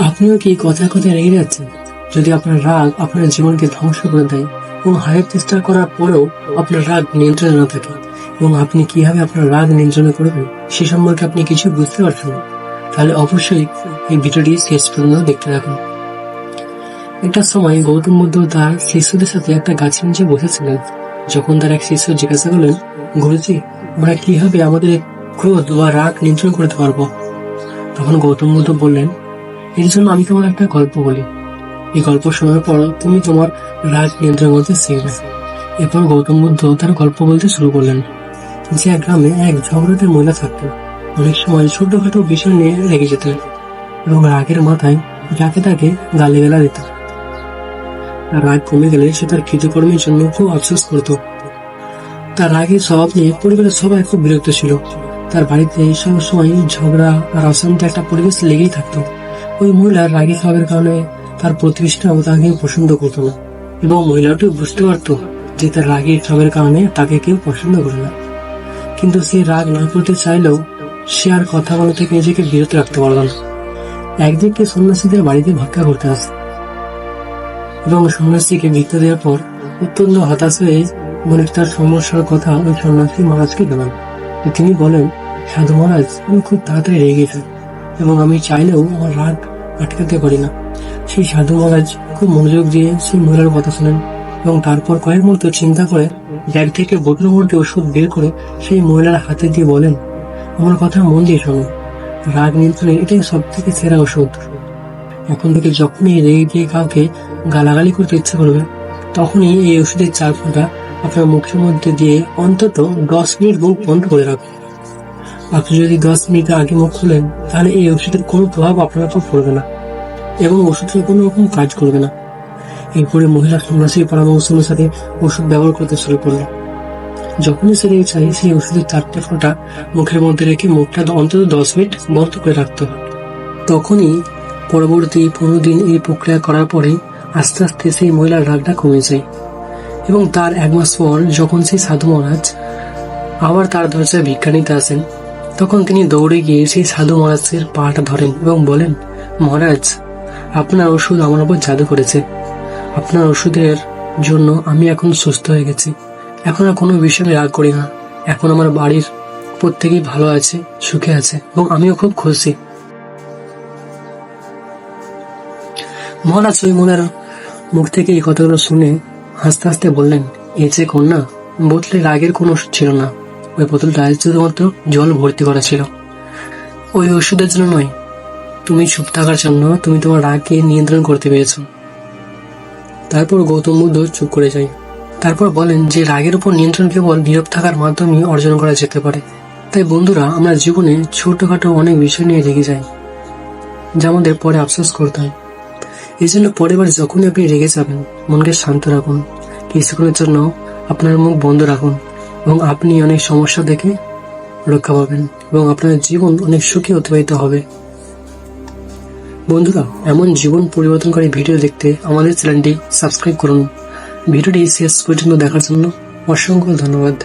আপনিও কি কথায় কথায় রেগে যাচ্ছেন? যদি আপনার রাগ আপনার জীবনকে ধ্বংস করে দেয় এবং হারের চেষ্টা করার পরেও আপনার রাগ নিয়ন্ত্রণে না থাকে, এবং আপনি কীভাবে আপনার রাগ নিয়ন্ত্রণে করবেন সে সম্পর্কে আপনি কিছু বুঝতে পারছেন না, তাহলে অবশ্যই এই ভিডিওটি শেষ পর্যন্ত দেখতে থাকুন। একটা সময় গৌতম বুদ্ধ তার শিষ্যদের সাথে একটা গাছের নিচে বসেছিলেন। যখন তার এক শিষ্য জিজ্ঞাসা করলেন, গুরুজি, আমরা কীভাবে আমাদের ক্রোধ বা রাগ নিয়ন্ত্রণ করতে পারব? তখন গৌতম বুদ্ধ বললেন এর জন্য আমি তোমার একটা গল্প বলি। এই গল্প শোনার পর তুমি তোমার রাগ নিয়ন্ত্রণ করতে শিখবে এরপর গৌতম বুদ্ধ তার গল্প বলতে শুরু করলেন। যে এক গ্রামে এক ঝগড়াতে মহিলা থাকতেন। অনেক সময় ছোটখাটো বিষয় নিয়ে রেগে যেতেন এবং রাগের মাথায় যাকে তাকে গালি গালা দিত রাগ কমে গেলে সে তার কৃতকর্মের জন্য খুব আফসোস করত। তার রাগের স্বভাব নিয়ে পরিবারের সবাই খুব বিরক্ত ছিল। তার বাড়িতে সব সময় ঝগড়া আর অশান্তি একটা পরিবেশ লেগেই থাকতো। ওই মহিলার রাগী স্বভাবের কারণে তার প্রতিবেশীরাও তাকে পছন্দ করতো না। এবং মহিলাটিও বুঝতে পারতো যে তার রাগের স্বভাবের কারণে তাকে কেউ পছন্দ করে না। কিন্তু সে রাগ না করতে চাইলেও সে আর কথা বলা থেকে নিজেকে বিরত রাখতে পারল না। একদিকে সন্ন্যাসীদের বাড়িতে ভিক্ষা করতে আসে এবং সন্ন্যাসীকে ভিক্ষা দেওয়ার পর অত্যন্ত হতাশ হয়ে মনে তার সমস্যার কথা ওই সন্ন্যাসী মহারাজকে জানান তিনি বলেন, সাধু মহারাজ, আমি খুব তাড়াতাড়ি রেগে গেছি। এবং আমি চাইলেও আমার রাগ আটকাতে পারি না। সেই সাধু মহারাজ খুব মনোযোগ দিয়ে সেই মহিলার কথা শোনেন এবং তারপর কয়েক মুহূর্ত চিন্তা করে ব্যাগ থেকে বোতলের মধ্যে ওষুধ বের করে সেই মহিলার হাতে দিয়ে বলেন, আমার কথা মন দিয়ে শোনো। রাগ নিয়ন্ত্রণে এটাই সব থেকে সেরা ওষুধ। এখন থেকে যখনই রেগে গিয়ে কাউকে গালাগালি করতে ইচ্ছে করবে, তখনই এই ওষুধের চার ফোঁটা আপনার মুখের মধ্যে দিয়ে অন্তত দশ মিনিট মুখ বন্ধ করে রাখুন। আপনি যদি দশ মিনিট আগে মুখ খুলেন, তাহলে এই ওষুধের কোনো প্রভাব আপনার উপর পড়বে না এবং ওষুধের কোনো রকম কাজ করবে না। এরপরে মহিলা সন্ন্যাসীর পরামর্শ অনুসারে ওষুধ ব্যবহার করতে শুরু করল যখনই সে চাই, সেই ওষুধের চারটে ফোঁটা মুখের মধ্যে রেখে মুখটা অন্তত দশ মিনিট বন্ধ করে রাখতো তখনই পরবর্তী পনেরো দিন এই প্রক্রিয়া করার পরে আস্তে আস্তে সেই মহিলার রাগটা কমে যায় এবং তার এক মাস পর যখন সেই সাধু মহারাজ আবার তার দরজায় ভিক্ষা নিতে আসেন তখন তিনি দৌড়ে গিয়ে সেই সাধু মহারাজের পাটা ধরেন এবং বলেন, মহারাজ, আপনার ওষুধ আমার উপর জাদু করেছে। আপনার ওষুধের জন্য আমি এখন সুস্থ হয়ে গেছি। এখন আর কোনো বিষয়ে রাগ করি না। এখন আমার বাড়ির প্রত্যেকেই ভালো আছে, সুখে আছে এবং আমিও খুব খুশি। মহারাজ ওই মনের মুখ থেকে এই কথাগুলো শুনে হাসতে হাসতে বললেন, এ যে কন্যা বোতলে রাগের কোনো ওষুধ ছিল না। ওই বোতলটায় শুধুমাত্র জল ভর্তি করা ছিল। ওই ওষুধের জন্য নয়, তুমি চুপ থাকার জন্য তুমি তোমার রাগকে নিয়ন্ত্রণ করতে পেরেছ। তারপর গৌতম বুদ্ধ চুপ করে যায়। তারপর বলেন যে রাগের উপর নিয়ন্ত্রণ কেবল নীরব থাকার মাধ্যমে অর্জন করা যেতে পারে। তাই বন্ধুরা, আমরা জীবনে ছোটখাটো অনেক বিষয় নিয়ে রেগে যাই, যা আমাদের পরে আফসোস করতে হয়। এই জন্য পরের বার যখনই আপনি রেগে যাবেন, মনকে শান্ত রাখুন। কিছুক্ষণের জন্য আপনার মুখ বন্ধ রাখুন। এবং আপনি অনেক সমস্যা দেখে রক্ষা পাবেন এবং আপনার জীবন অনেক সুখে অতিবাহিত হবে। বন্ধুরা, এমন জীবন পরিবর্তনকারী ভিডিও দেখতে আমাদের চ্যানেলটি সাবস্ক্রাইব করুন। ভিডিওটি শেষ পর্যন্ত দেখার জন্য অসংখ্য ধন্যবাদ।